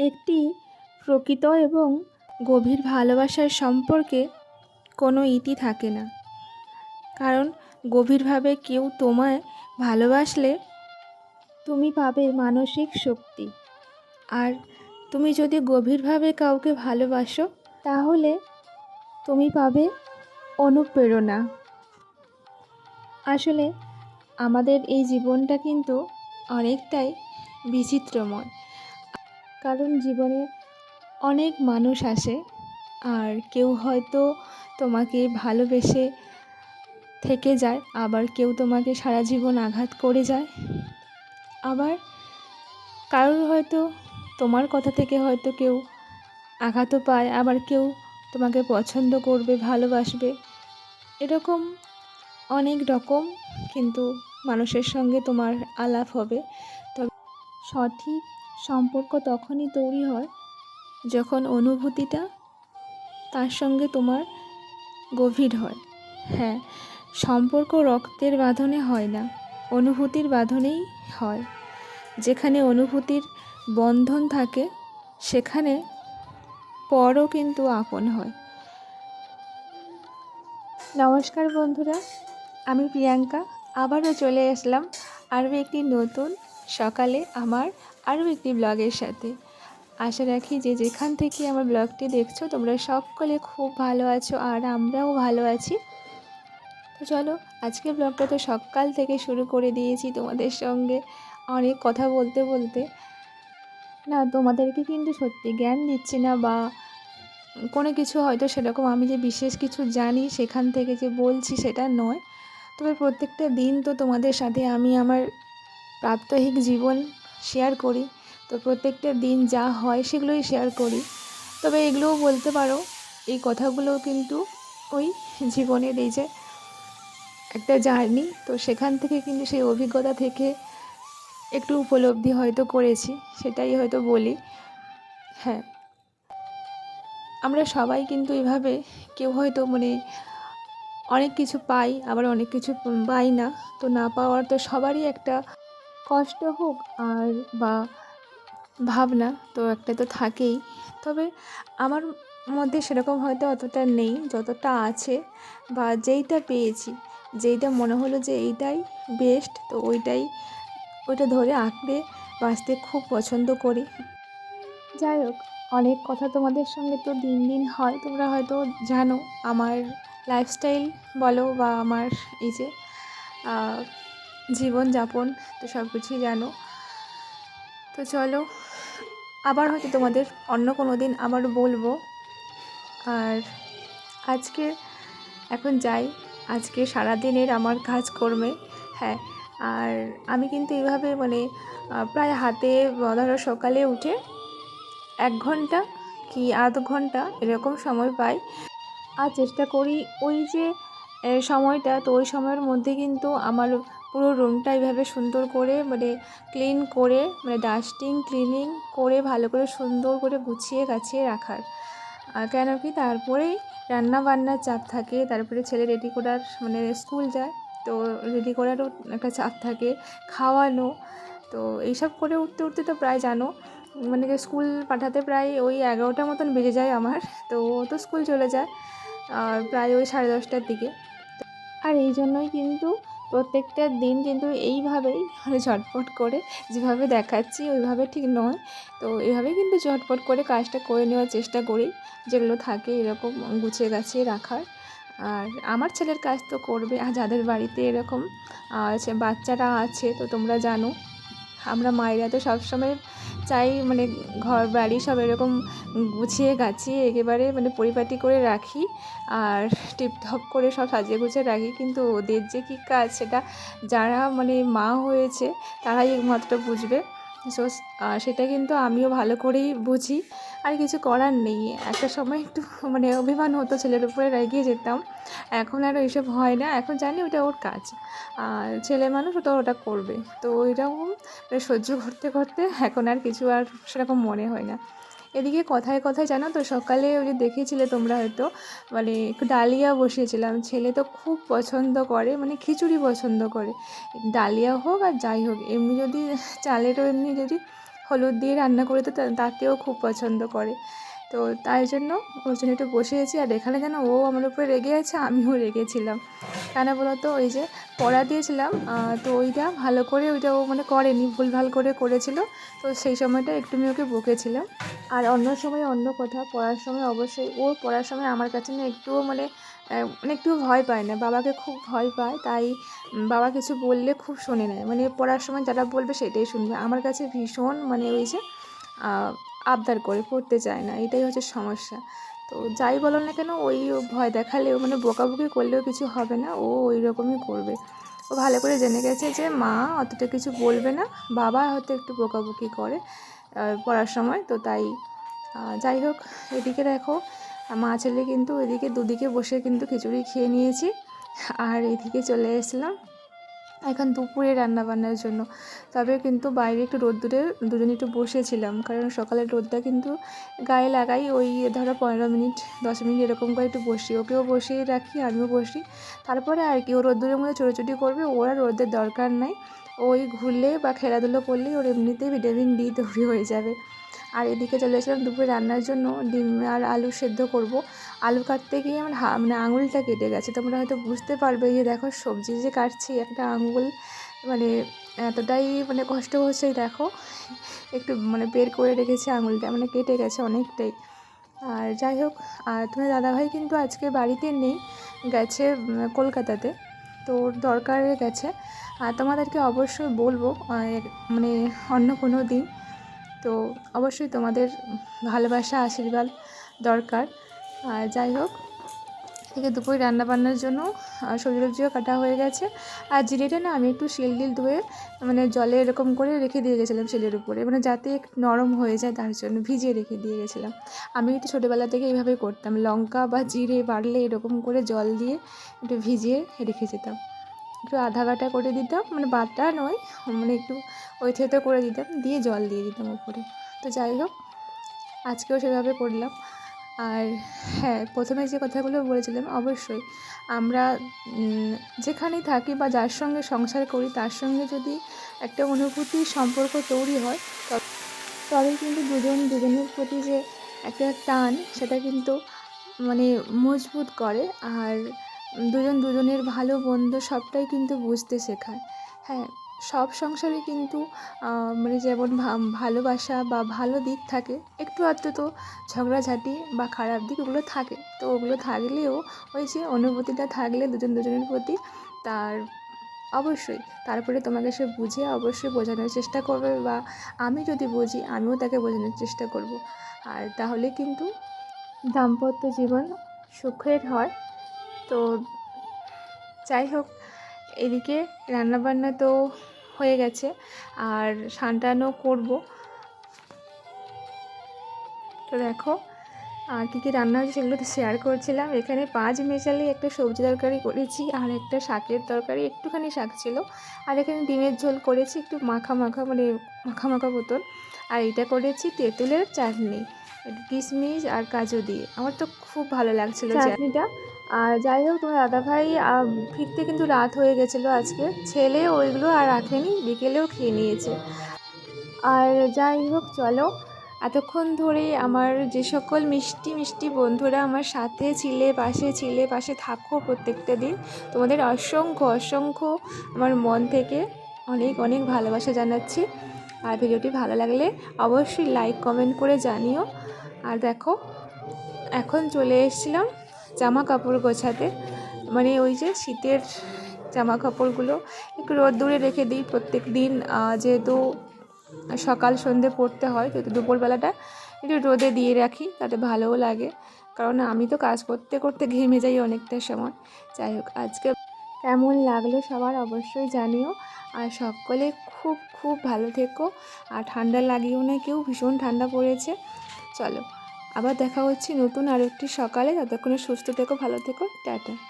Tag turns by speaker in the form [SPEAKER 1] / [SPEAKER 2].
[SPEAKER 1] একটি প্রকৃত এবং গভীর ভালোবাসার সম্পর্কে কোনো ইতি থাকে না। কারণ গভীরভাবে কেউ তোমায় ভালোবাসলে তুমি পাবে মানসিক শক্তি। আর তুমি যদি গভীরভাবে কাউকে ভালোবাসো, তাহলে তুমি পাবে অনুপ্রেরণা। আসলে আমাদের এই জীবনটা কিন্তু অনেকটাই বিচিত্রময়। কারণ জীবনে অনেক মানুষ আসে আর কেউ হয়তো তোমাকে ভালোবেসে থেকে যায়, আবার কেউ তোমাকে সারা জীবন আঘাত করে যায়। আবার কারোর হয়তো তোমার কথা থেকে হয়তো কেউ আঘাতও পায়, আবার কেউ তোমাকে পছন্দ করবে, ভালোবাসবে। এরকম অনেক রকম কিন্তু মানুষের সঙ্গে তোমার আলাপ হবে। তবে সঠিক সম্পর্ক তখনই তৈরি হয় যখন অনুভূতিটা তার সঙ্গে তোমার গভীর হয়। হ্যাঁ সম্পর্ক রক্তের বাঁধনে হয় না, অনুভূতির বাঁধনেই হয়। যেখানে অনুভূতির বন্ধন থাকে, সেখানে পরও কিন্তু আপন হয়। নমস্কার বন্ধুরা, আমি প্রিয়াঙ্কা, আবারও চলে আসলাম আরও একটি নতুন সকালে আমার আরও একটি ব্লগের সাথে। আশা রাখি যে যেখান থেকে আমার ব্লগটি দেখছ, তোমরা সকলে খুব ভালো আছো আর আমরাও ভালো আছি। তো চলো আজকে ব্লগটা তো সকাল থেকে শুরু করে দিয়েছি তোমাদের সঙ্গে অনেক কথা বলতে বলতে। না, তোমাদেরকে কিন্তু সত্যি জ্ঞান দিচ্ছি না বা কোনো কিছু হয়তো সেরকম আমি যে বিশেষ কিছু জানি, সেখান থেকে যে বলছি সেটা নয়। তবে প্রত্যেকটা দিন তো তোমাদের সাথে আমি আমার প্রাত্যহিক জীবন শেয়ার করি। তো প্রত্যেকটা দিন যা হয় সেগুলোই শেয়ার করি। তবে এগুলোও বলতে পারো, এই কথাগুলো কিন্তু ওই জীবনের এই যে একটা জার্নি, তো সেখান থেকে কিন্তু সেই অভিজ্ঞতা থেকে একটু উপলব্ধি হয়তো করেছি, সেটাই হয়তো বলি। হ্যাঁ। আমরা সবাই কিন্তু এভাবে কেউ হয়তো মানে অনেক কিছু পাই, আবার অনেক কিছু পাই না, তো না পাওয়ার তো সবারই একটা কষ্ট হোক আর বা ভাবনা তো একটা তো থাকেই। তবে আমার মধ্যে সেরকম হয়তো অতটা নেই, যতটা আছে বা যেইটা পেয়েছি, যেইটা মনে হলো যে এইটাই বেস্ট তো ওইটাই, ওইটা ধরে আঁকড়ে বাঁচতে খুব পছন্দ করি। যাই হোক, অনেক কথা তোমাদের সঙ্গে তো দিন দিন হয়, তোমরা হয়তো জানো আমার লাইফস্টাইল বলো বা আমার এই যে জীবনযাপন, তো সব কিছুই জানো। তো চলো, আবার হয়তো তোমাদের অন্য কোনো দিন আবার বলব। আর আজকে, এখন যাই। আজকে সারাদিনের আমার কাজকর্মে হ্যাঁ। আর আমি কিন্তু এইভাবে মানে প্রায় হাতে ধরো সকালে উঠে এক ঘণ্টা কি আধ ঘণ্টা এরকম সময় পাই। আর চেষ্টা করি ওই যে সময়টা, তো ওই সময়ের মধ্যে কিন্তু আমার পুরো রুমটা এইভাবে সুন্দর করে মানে ক্লিন করে মানে ডাস্টিং ক্লিনিং করে, ভালো করে সুন্দর করে গুছিয়ে গাছিয়ে রাখার। আর কেন কি তারপরেই রান্না বান্নার চাপ থাকে, তারপরে ছেলে রেডি করার মানে স্কুল যায়, তো রেডি করারও একটা চাপ থাকে, খাওয়ানো, তো এইসব করে উঠতে উঠতে তো প্রায় জানো মানে স্কুল পাঠাতে প্রায় ওই এগারোটা মতন বেজে যায় আমার, তো ও তো স্কুল চলে যায়, আর প্রায় ওই সাড়ে দশটার দিকে। আর এই জন্যই কিন্তু প্রত্যেকটা দিন কিন্তু এইভাবেই মানে ঝটপট করে যেভাবে দেখাচ্ছি ওইভাবে ঠিক নয়। তো এইভাবেই কিন্তু ঝটপট করে কাজটা করে নেওয়ার চেষ্টা করি। যেগুলো থাকে এরকম গুছিয়ে গাছিয়ে রাখার। আর আমার ছেলের কাজ তো করবে। আর যাদের বাড়িতে এরকম বাচ্চারা আছে তো তোমরা জানো আমরা মায়েরা তো সবসময় চাই মানে ঘর বাড়ি সব এরকম গুছিয়ে গাছিয়ে একেবারে মানে পরিপাটি করে রাখি আর টিপটপ করে সব সাজিয়ে গুছিয়ে রাখি। কিন্তু ওদের যে কী কাজ সেটা যারা মানে মা হয়েছে তারাই একমাত্র বুঝবে। সো সেটা কিন্তু আমিও ভালো করেই বুঝি। আর কিছু করার নেই। একটা সময় একটু মানে অভিমান হতো ছেলের উপরে রেগে যেতাম। এখন আর ওইসব হয় না। এখন জানি ওটা ওর কাজ। আর ছেলে মানুষ ওটা ওটা করবে। তো ওইরকম সহ্য করতে করতে এখন আর কিছু আর সেরকম মনে হয় না। এদিকে কথায় কথায় জানো তো, সকালে ওই যে দেখেছিলে তোমরা হয়তো মানে একটু ডালিয়া বসিয়েছিলাম। ছেলে তো খুব পছন্দ করে মানে খিচুড়ি পছন্দ করে। ডালিয়া হোক আর যাই হোক, এমনি যদি চালেরও এমনি যদি হলুদ দিয়ে রান্না করে তো তাতেও খুব পছন্দ করে। তো তাই জন্য ওর জন্য একটু বসিয়েছি। আর এখানে যেন ও আমার উপরে রেগে আছে, আমিও রেগেছিলাম। কেন বলতো ওই যে পড়া দিয়েছিলাম তো ওইটা ভালো করে ওইটা ও মানে করেনি, ভুলভাল করে করেছিল। তো সেই সময়টা একটু আমি ওকে বকেছিলাম। আর অন্য সময় অন্য কথা পড়ার সময় অবশ্যই ও পড়ার সময় আমার কাছে না একটুও মানে মানে একটু ভয় পায় না। বাবাকে খুব ভয় পায়, তাই বাবা কিছু বললে খুব শোনে নেয় মানে পড়ার সময় যারা বলবে সেটাই শুনবে। আমার কাছে ভীষণ মানে ওই যে আবদার করে পড়তে চায় না, এটাই হচ্ছে সমস্যা। তো যাই বলো না কেন, ওই ভয় দেখালেও মানে বকাবকি করলেও কিছু হবে না, ও ওই রকমই করবে। ও ভালো করে জেনে গেছে যে মা অতটা কিছু বলবে না, বাবা হয়তো একটু বকাবকি করে পড়ার সময়, তো তাই যাই হোক, এদিকে দেখো, মা ছেলে কিন্তু এদিকে দুদিকে বসে কিন্তু খিচুড়ি খেয়ে নিয়েছি, আর এদিকে চলে এসেছিলাম এখন দুপুরে রান্না বান্নার জন্য। তবে কিন্তু বাইরে একটু রোদ্দুরে দুজনে একটু বসেছিলাম। কারণ সকালের রোদটা কিন্তু গায়ে লাগাই ওই ধরো পনেরো মিনিট, দশ মিনিট এরকম করে একটু বসি। ওকেও বসিয়ে রাখি, আমিও বসি। তারপরে আর কি, ও রোদ্দুরের মধ্যে ছোটাছুটি করবে, ওর রোদের দরকার নাই। ওই ঘুরলে বা খেলাধুলো করলেই ওর এমনিতেই ভিটামিন ডি তৈরি হয়ে যাবে। আর এদিকে চলে এসেছিলাম দুপুরে রান্নার জন্য, ডিম আর আলু সেদ্ধ করব। আলু কাটতে গিয়ে আমার হা মানে আঙুলটা কেটে গেছে। তোমরা হয়তো বুঝতে পারবে যে দেখো সবজি যে কাটছি, একটা আঙুল মানে এতটাই মানে কষ্ট হচ্ছে দেখো। একটু মানে বের করে রেখেছে আঙুলটা মানে কেটে গেছে অনেকটাই। আর যাই হোক, আর তোমার দাদাভাই কিন্তু আজকে বাড়িতে নেই, গেছে কলকাতাতে। তো ওর দরকারে গেছে। আর তোমাদেরকে অবশ্যই বলব মানে অন্য কোনো দিন। তো অবশ্যই তোমাদের ভালোবাসা, আশীর্বাদ দরকার। আর যাই হোক থেকে দুপুরে রান্না বান্নার জন্য সবজি টবজিও কাটা হয়ে গেছে। আর জিরেটা না আমি একটু শিল ডিল ধুয়ে মানে জলে এরকম করে রেখে দিয়ে গেছিলাম শিলের উপরে। মানে যাতে নরম হয়ে যায় তার জন্য ভিজিয়ে রেখে দিয়ে গেছিলাম। আমি একটু ছোটোবেলা থেকে এইভাবেই করতাম। লঙ্কা বা জিরে বাড়লে এরকম করে জল দিয়ে একটু ভিজিয়ে রেখে যেতাম। একটু আধা বাটা করে দিতাম মানে বাটা নয় মানে একটু ওই থেতো করে দিতাম, দিয়ে জল দিয়ে দিতাম উপরে। তো যাই হোক, আজকেও সেভাবে করলাম। আর হ্যাঁ প্রথমে যে কথাগুলো বলেছিলাম, অবশ্যই আমরা যেখানেই থাকি বা যার সঙ্গে সংসার করি, তার সঙ্গে যদি একটা অনুভূতি, সম্পর্ক তৈরি হয়, তবে কিন্তু দুজন দুজনের প্রতি যে একটা টান, সেটা কিন্তু মানে মজবুত করে। আর দুজন দুজনের ভালো বন্ধু সবটাই কিন্তু বুঝতে শেখায়। হ্যাঁ সব সংসারে কিন্তু মানে যেমন ভালোবাসা বা ভালো দিক থাকে, একটু আধটু তো ঝগড়াঝাটি বা খারাপ দিক ওগুলো থাকে। তো ওগুলো থাকলেও ওই যে অনুভূতিটা থাকলে দুজন দুজনের প্রতি তার অবশ্যই, তারপরে তোমাকে সে বুঝে অবশ্যই বোঝানোর চেষ্টা করবে বা আমি যদি বুঝি আমিও তাকে বোঝানোর চেষ্টা করব। আর তাহলে কিন্তু দাম্পত্য জীবন সুখের হয়। তো যাই হোক এদিকে রান্নাবান্না তো হয়ে গেছে আর সানটানও করব। তো দেখো আর কী কী রান্না হয়েছে সেগুলো তো শেয়ার করছিলাম। এখানে পাঁচ মেশালি একটা সবজি তরকারি করেছি আর একটা শাকের তরকারি একটুখানি শাক ছিল। আর এখানে ডিমের ঝোল করেছি একটু মাখা মাখা মানে মাখা মাখা বোতল। আর এটা করেছি তেঁতুলের চাটনি একটু কিশমিশ আর কাজু দিয়ে। আমার তো খুব ভালো লাগছিল চাটনিটা। আর যাই হোক তোমার দাদাভাই ফিরতে কিন্তু রাত হয়ে গেছিল আজকে। ছেলে ওইগুলো আর রাখেনি, বিকেলেও খেয়ে নিয়েছে। আর যাই হোক চলো। এতক্ষণ ধরে আমার যে সকল মিষ্টি মিষ্টি বন্ধুরা আমার সাথে ছিলে, পাশে ছিলে, পাশে থাকো প্রত্যেকটা দিন, তোমাদের অসংখ্য অসংখ্য আমার মন থেকে অনেক অনেক ভালোবাসা জানাচ্ছি। আর ভিডিওটি ভালো লাগলে অবশ্যই লাইক, কমেন্ট করে জানিও। আর দেখো, এখন চলে এসেছিলাম জামা কাপড় গোছাতে। মানে ওই যে শীতের জামা কাপড়গুলো একটু রোদ্দুরে রেখে দিই প্রত্যেক দিন যেহেতু সকাল সন্ধে পড়তে হয়, তো দুপুরবেলাটা একটু রোদে দিয়ে রাখি, তাতে ভালোও লাগে। কারণ আমি তো কাজ করতে করতে ঘেমে যাই অনেকটা সময়। যাই হোক, আজকে কেমন লাগল সবার অবশ্যই জানিও। আর সকলে খুব খুব ভালো থেকো। আর ঠান্ডা লাগিও না, কেউ ভীষণ ঠান্ডা পড়েছে। চলো। আবার দেখা হচ্ছে নতুন আরেকটি সকালে। ততক্ষণে সুস্থ থেকো ভালো থেকো। টাটা।